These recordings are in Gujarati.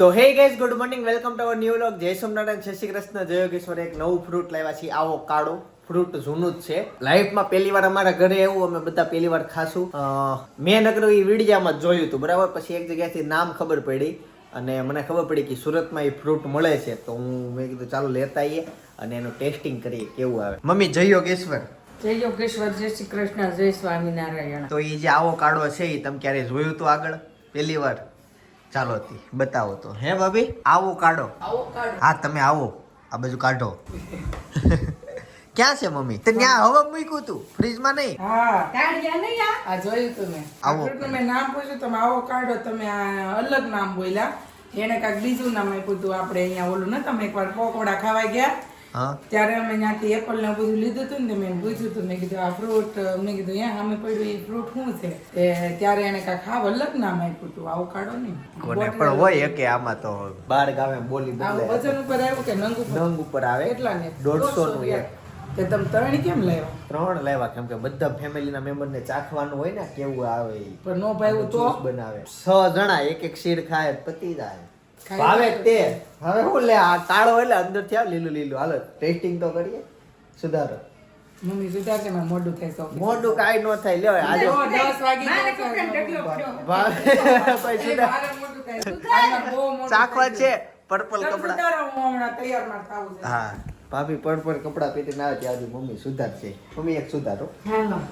તો hey guys good morning welcome to our new vlog જય સોમનારાયણ જય શ્રી કૃષ્ણ જય યોગેશ્વર. એક નવું ફ્રૂટ લાવ્યા છીએ આવો કાળો ફ્રૂટ જૂનું જ છે. લાઈફમાં પહેલી વાર અમારા ઘરે એવું અમે બધા પહેલી વાર ખાશું. મેં નકરું એ વિડીયામાં જ જોયું હતું બરાબર? પછી એક જગ્યાથી નામ ખબર પડી અને મને ખબર પડી કે સુરતમાં એ ફ્રૂટ મળે છે. તો હું મેં કીધું ચાલો લેતા આવીએ અને એનું ટેસ્ટિંગ કરીએ કેવું આવે. મમ્મી જય યોગેશ્વર. જય યોગેશ્વર જય શ્રી કૃષ્ણ જય સ્વામિનારાયણ. તો એ જે આવો કાળો છે એ તમે ક્યારે જોયું હતું આગળ? પહેલી વાર? ચાલો તી બતાવો તો. હે ભાભી આવો કાઢો. હા તમે આવો. આ બાજુ કાઢો. ક્યાં છે મમ્મી? તે ત્યાં હવે મૂક્યું તું? ફ્રીજમાં નહીં? હા. કાઢ્યા નહીં આ? જોયું તું મેં. આવો. તમે નામ પૂછ્યું તમે આવો કાઢો તમે આ અલગ નામ બોલ્યા. એને કાંઈક બીજું નામ આપ્યું હતું આપણે અહીંયા ઓલું ને તમે એકવાર પકોડા ખાવા ગયા. ત્યારે અમે ત્યાંથી એપલ ને બધું લીધું હતું ને મેં પૂછ્યું હતું મેં કીધું આ ફ્રૂટ મેં કીધું અહીંયા અમે પડ્યું એ ફ્રૂટ શું છે? તે ત્યારે એને કાંઈક હાવ અલગ નામ આપ્યું હતું આવું કાઢો નહીં. કોને પણ હોય કે આમાં તો બાર ગામે બોલી બદલે વજન ઉપર આવ્યું કે નંગ ઉપર? નંગ ઉપર આવે. એટલા ને? દોઢસો નું એક કે તમે ત્રણ કેમ લાવ્યા? ત્રણ લેવા કેમ કે બધા ફેમિલીના મેમ્બરને ચાખવાનું હોય ને કેવું આવે પણ નો ભાઈ તો બનાવે. છ જણા એક એક શીર ખાય પતી જાય. ભાવે તે. હવે હું લે આ કાળો એટલે અંદરથી આવે લીલું લીલું. હાલો ટેસ્ટિંગ તો કરીએ. સુધારો. મમ્મી સુધાર કે મારું મોઢું થાય તો મોઢું કાંઈ ન થાય. લ્યો આજે 10 વાગી ગયો છે. સુધાર. થાય. ચાખવા છે પર્પલ કપડા. સુધારો, હું છે. ભાભી પર્પલ કપડા પહેરીને આવે ત્યાં સુધી મમ્મી સુધારશે. મમ્મી એક સુધારો.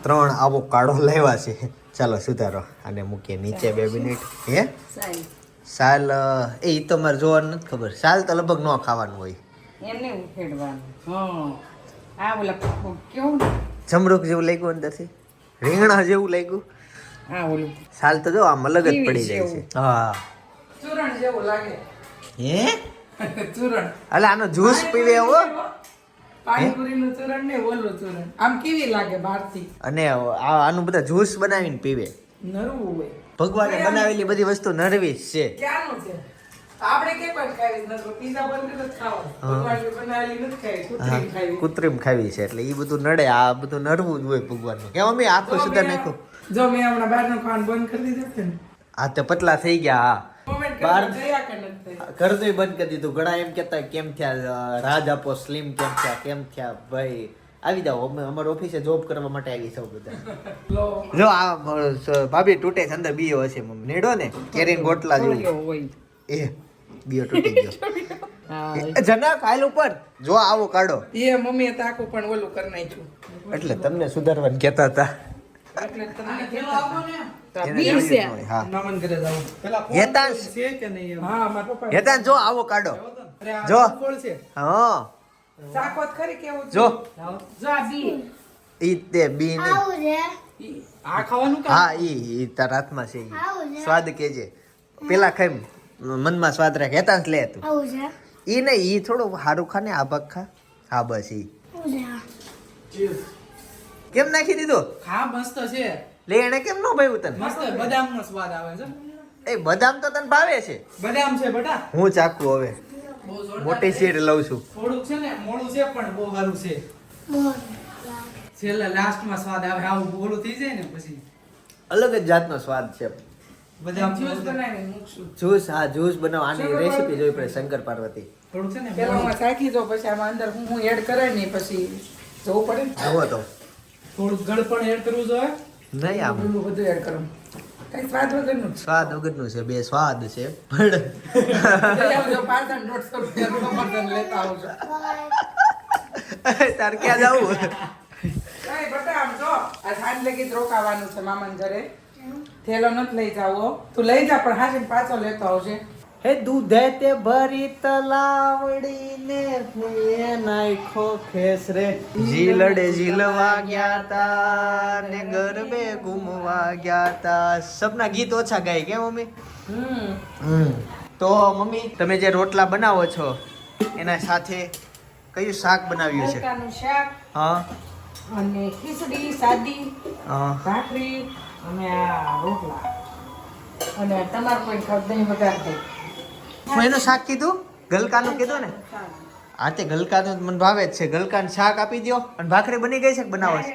ત્રણ આવો કાળો લેવા છે. ચાલો સુધારો. અને મૂકીએ નીચે બે મિનિટ. હે? સાઈ. સાલ એ તો મારે જોવાનું નથી ખબર. સાલ તો લગભગ ન ખાવાનું હોય. એને ઉખેડવાનું. હા. આ ઓલા કેવું જમરૂક જેવું લાગ્યું અંદરથી રીંગણા જેવું લાગ્યું? હા ઓલું સાલ તો જો આમ અલગ જ પડી જાય છે. હા. ચૂરણ જેવું લાગે. હે? ચૂરણ. એટલે આનો જ્યુસ પીવે હો પાણીપુરીનું ચૂરણ ને ઓલું ચૂરણ. આમ કેવી લાગે બહારથી? અને આ આનું બધા જ્યુસ બનાવીને પીવે. નરવું હોય. ભગવાને બનાવેલી બધી વસ્તુ નરવી છે. ક્યાંનું છે? કૃત્રિમ ખાવી છે એટલે એ બધું નડે આ બધું નડવું જ હોય ભગવાન કે અમે આખું સુધા નાખ્યું? જો મેં હમણાં બહારનું ખાવાનું બંધ કરી દીધું આ તો પતલા થઈ ગયા હા. બાર બહાર- કરી જયા કે નથી થઈ? ઘરનું બંધ કરી દીધું. ઘણા એમ કેતા કેમ થયા રાજ આપો સ્લિમ કેમ થયા કેમ થયા ભાઈ? આવી જાઓ. અમે અમારા ઓફિસે જોબ કરવા માટે આવી સૌ બધા. જો આ ભાભી તૂટે છે અંદર બીયો હશે મમ્મી. નેડો ને? કેરીન ગોટલા જેવું. એ બીયો તૂટી ગયો. જના એ, ઉપર. જો આવો કાઢો. એ મમ્મીએ તાકું પણ ઓલું કરી નાખ્યું. એટલે તમને સુધારવાનું કહેતા હતા. એટલે તમને ન. જો આવો. કાઢો. જો. હા. ચાખો ખરી કેવું જો. જો આ બી. ઈ તે બી નહીં આ ખાવાનું કે હા ઈ ઈ તાર હાથમાં છે ઈ. સ્વાદ કેજે. પેલા ખાઈ મનમાં સ્વાદ રાખ. હેતા લે તું. ઈ નહીં ઈ થોડું સારું ખા ને આ ભાગ ખા. હા બસ ઈ. કેમ નાખી દીધો? હા મસ્ત છે. લે એને કેમ નો ભાઈ તને? મસ્ત બદામનો સ્વાદ આવે છે. એ બદામ તો તને ભાવે છે. બદામ છે બટા. હું ચાખું હવે. મોટી. સીટ લઉં છું. થોડુંક છે ને મોડું છે પણ બહુ સારું છે. છેલ્લા લાસ્ટમાં સ્વાદ આવે આવું બોલું થઈ જાય ને પછી. અલગ જ જાતનો સ્વાદ છે. બદામ જ્યુસ બનાવીને મૂકશું. જ્યુસ હા જ્યુસ બનાવ. રેસીપી જોઈ પડે શંકર પાર્વતી. થોડુંક છે ને પેલા હું ચાખી પછી આમાં અંદર હું હું એડ કરે ને પછી જોવું પડે ને. તો. થોડુંક ગળ પણ એડ કરવું જોઈએ. નહીં આમ. બધું બધું એડ કરવું કઈ સ્વાદ વગરનું સ્વાદ વગરનું છે બે સ્વાદ છે પણ તાર ક્યાં જવું? આમ જો આ સાંજ લગી રોકાવાનું છે મામાન ઘરે. થેલો નથી લઈ જાવો. તું લઈ જા પણ હાજર પાછો લેતો આવજે. હે દૂધે તે ભરી તલાવડીને ફૂએ નાખો ખેસ રે ઝીલડે જીલવા ગયા તા ને ગરબે ઘૂમવા ગયા તા. સબના ગીત ઓછા ગાય કે મમ્મી? હમ. તો મમ્મી તમે જે રોટલા બનાવો છો એના સાથે કયું શાક બનાવ્યું છે? શાક. હા. અને ખીચડી સાદી હા. ભાખરી અને આ રોટલા. અને તમારે કોઈ દહીં વઘાર દે હું એનું શાક કીધું? ગલકાનું કીધું ને? હા તે ગલકાનું મને ભાવે જ છે. ગલકાનું શાક આપી દ્યો અને ભાખરી બની ગઈ છે કે બનાવો છે?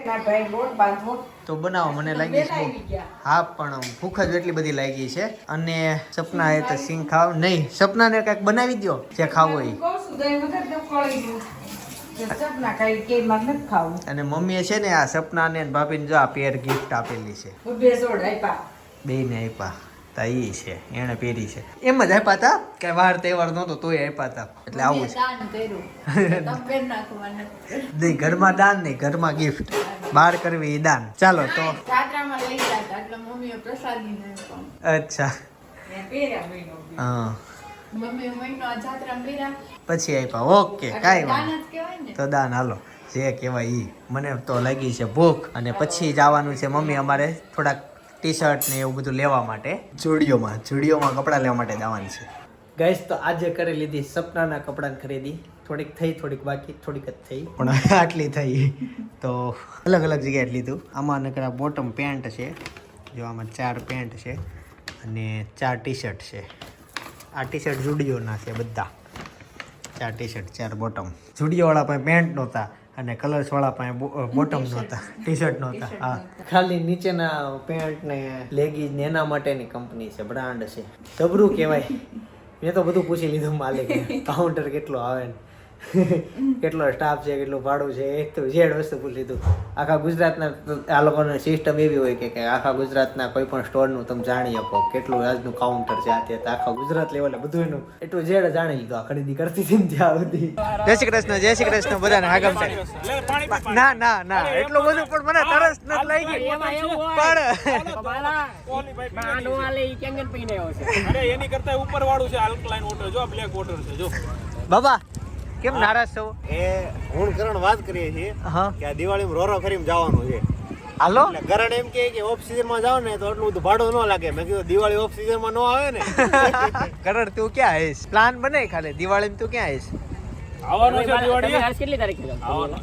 તો બનાવો મને લાગી છે. હા પણ ભૂખ જ એટલી બધી લાગી છે. અને સપના એ તો સિંગ ખાવ નહીં સપનાને કંઈક બનાવી દો જે ખાવો ખાવું. અને મમ્મીએ છે ને આ સપનાને ભાભીને જો આ પેર ગિફ્ટ આપેલી છે. બે ને આપ્યા તા ઈ છે એણે પહેરી છે. એમ જ આપ્યા હતા કે વાર તહેવાર નહોતો તોય આપ્યા હતા. એટલે આવું છે. નહીં ઘરમાં દાન નહીં ઘરમાં ગિફ્ટ બહાર કરવી એ દાન. ચાલો તો. અચ્છા. હા. પછી આપ્યા. ઓકે કાંઈ વાંધો તો દાન હાલો. જે કહેવાય એ મને તો લાગી છે ભૂખ. અને પછી જવાનું છે. મમ્મી અમારે થોડાક ટી શર્ટ ને એવું બધું લેવા માટે. જુડિયોમાં જુડિયોમાં કપડાં લેવા માટે જવાનું છે. ગઈશ તો આજે કરી લીધી સપનાના કપડાની ખરીદી. થોડીક થઈ થોડીક બાકી થોડીક જ થઈ. પણ આટલી થઈ. તો અલગ અલગ જગ્યાએ લીધું. આમાં નકરા બોટમ પેન્ટ છે. જો આમાં ચાર પેન્ટ છે અને ચાર ટી શર્ટ છે. આ ટી શર્ટ જુડિયોના છે બધા. ચાર ટી શર્ટ ચાર બોટમ જુડિયોવાળા પાસે પેન્ટ નહોતા. અને કલર્સવાળા પાસે બોટમ નહોતા ટી શર્ટ નહોતા હા. ખાલી નીચેના પેન્ટ ને લેગીઝ ને એના માટેની કંપની છે બ્રાન્ડ છે. જબરું કહેવાય. મેં તો બધું પૂછી લીધું માલિક કાઉન્ટર કેટલું આવે ને. કેટલો સ્ટાફ છે કેટલું ભાડું છે એક તો જેડ વસ્તુ ભૂલી લીધું. આખા ગુજરાતના આ લોકોની સિસ્ટમ એવી હોય કે આખા ગુજરાતના કોઈ પણ સ્ટોરનું તમે જાણી શકો કેટલું આજનું કાઉન્ટર છે આ તે આખા ગુજરાત લેવલે બધું એનું એટલું જેડ જાણી લીધું આ ખરીદી કરતી હતી ત્યાં સુધી. જય શ્રી કૃષ્ણ જય શ્રી કૃષ્ણ બધાને આગમ ના ના ના એટલું બધું પણ મને તરસ નથી લાગી. પણ એની કરતા ઉપર વાળું છે આલ્કલાઇન વોટર જો બ્લેક વોટર છે જો. બાબા કેમ નારાજ છો? એ હું કરણ વાત કરીએ છીએ હા. કે આ દિવાળીમાં રોરો કરીને જવાનું છે. હાલો? કરણ એમ કહે કે ઓફ સિઝનમાં જાવ ને તો એટલું બધું ભાડું ન લાગે. મેં કીધું દિવાળી ઓફ સિઝનમાં ન આવે ને. કરણ તું ક્યાં આવીશ? પ્લાન બને ખાલી? દિવાળી તું ક્યાં આવીશ? આવવાનું છે દિવાળી આવવાનું.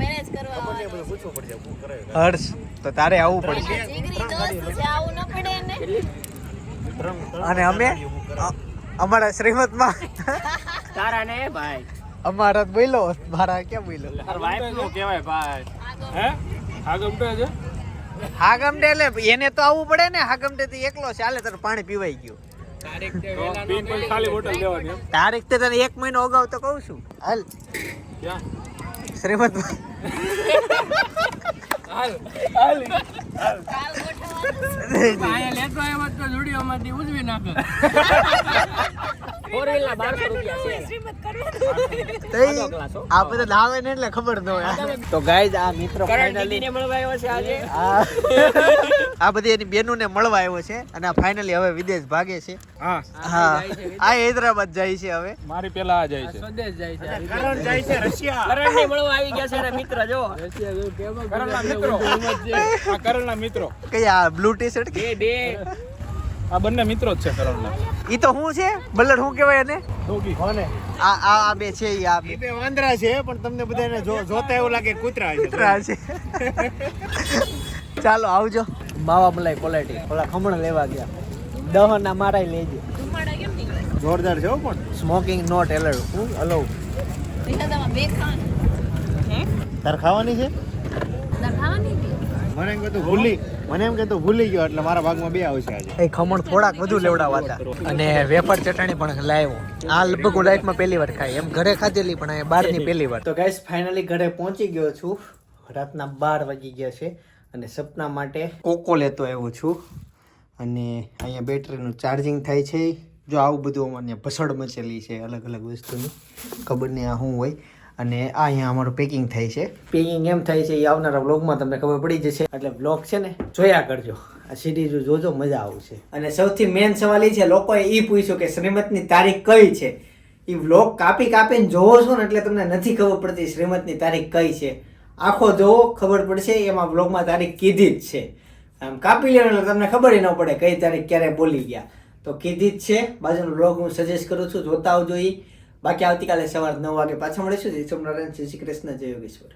મેરેજ કરવા મને પૂછવું પડશે કરે હર્ષ તો તારે આવવું પડશે. જીગરી દોસ્ત છે. આવું ન પડે ને ત્રણ ત્રણ અને અમે? અમારા શ્રીમતમાં. તારા ને ભાઈ. અમારા તો બોલ્યો મારા ક્યાં બોલ્યો? વાઇફનું કહેવાય ભાઈ. હે? આ ગમતે છે? હાગમડે એટલે એને તો આવવું પડે ને હાગમડે તો એકલો છે. હાલે તારે પાણી પીવાઈ ગયું. તારીખ તે તને એક મહિનો અગાઉ તો કહું છું. હાલ. શ્રીમદ કાલ ગોઠવવાનું અહીંયા લેતો આવ્યો તો જોડી માંથી ઉજવી નાખો. ના બારસો રૂપિયા છે. તઈ આ લાવે ને એટલે ખબર ન હોય. તો ગાઈઝ આ મિત્રો કરણ મળવા આવ્યો છે આજે. આ આ બધી એની બેનો ને મળવા આવ્યો છે અને આ ફાઇનલી હવે વિદેશ ભાગે છે. હા. હા. આ હૈદરાબાદ જાય છે હવે. મારી પેલા આ જાય છે. સ્વદેશ જાય છે કરણ જાય છે રશિયા. કરણ ને મળવા આવી ગયા છે એના મિત્ર જો. કરણના મિત્રો. આ કરણના મિત્રો. કયા બ્લુ ટી શર્ટ બે બે. આ બંને મિત્રો જ છે કરણના ઈ તો શું છે? બલ્લર શું કહેવાય એને? ડોગી આ આ આ બે છે ઈ આ બે. બે વાંદરા છે પણ તમને બધાને જો- જોતા એવું લાગે કૂતરા છે. કૂતરા છે. ચાલો આવજો. માવા મલાઈ ક્વોલિટી ઓલા ખમણ લેવા ગયા. દહન ના મારાય લેજે. ધુમાડા કેમ નીકળે? જોરદાર છે પણ. સ્મોકિંગ નોટ એલર્ડ હું અલો રિહાદામાં બે ખાવાનું તાર ખાવાની છે? તાર ખાવાની છે? મને એમ કહેતું ભૂલી. મને એમ કહેતું ભૂલી ગયો એટલે મારા ભાગમાં બે આવશે આજે. એ ખમણ થોડાક વધુ લેવડાવા હતા. અને વેફર ચટણી પણ લાવ્યો. આ લગભગ હું લાઈફમાં પહેલી વાર ખાઈ એમ ઘરે ખાધેલી પણ આ બહારની પહેલી વાર. તો ગાઈસ ફાઇનલી ઘરે પહોંચી ગયો છું. રાતના બાર વાગી ગયા છે અને સપના માટે કોકો લેતો આવ્યો છું. અને અહીંયા બેટરીનું ચાર્જિંગ થાય છે. જો આવું બધું અમારે ભસડ મચેલી છે અલગ અલગ વસ્તુની. ખબર નહીં આ શું હોય. અને આ અહીંયા અમારું પેકિંગ થાય છે. પેકિંગ એમ થાય છે, એ આવનારા વ્લોગમાં તમને ખબર પડી જશે. એટલે વ્લોગ છે ને, જોયા કરજો. આ સિરીઝ જોજો, મજા આવશે. અને સૌથી મેઇન સવાલ એ છે, લોકોએ એ પૂછ્યું કે શ્રીમતની તારીખ કઈ છે? એ વ્લોગ કાપી કાપીને જોવો છો ને એટલે તમને નથી ખબર પડતી શ્રીમતની તારીખ કઈ છે. આખો જોવો, ખબર પડશે, એમાં વ્લોગમાં તારીખ કીધી જ છે. આમ કાપી લેવાનું એટલે તમને ખબર ન પડે કઈ તારીખ ક્યારે બોલી ગયા. તો કીધી જ છે. બાજુનો વ્લોગ હું સજેસ્ટ કરું છું, જોતા આવજો ઈ. બાકી આવતીકાલે સવાર નવ વાગે પાછા મળીશું. જય સોમનારાયણ શ્રી કૃષ્ણ જય યોગેશ્વર.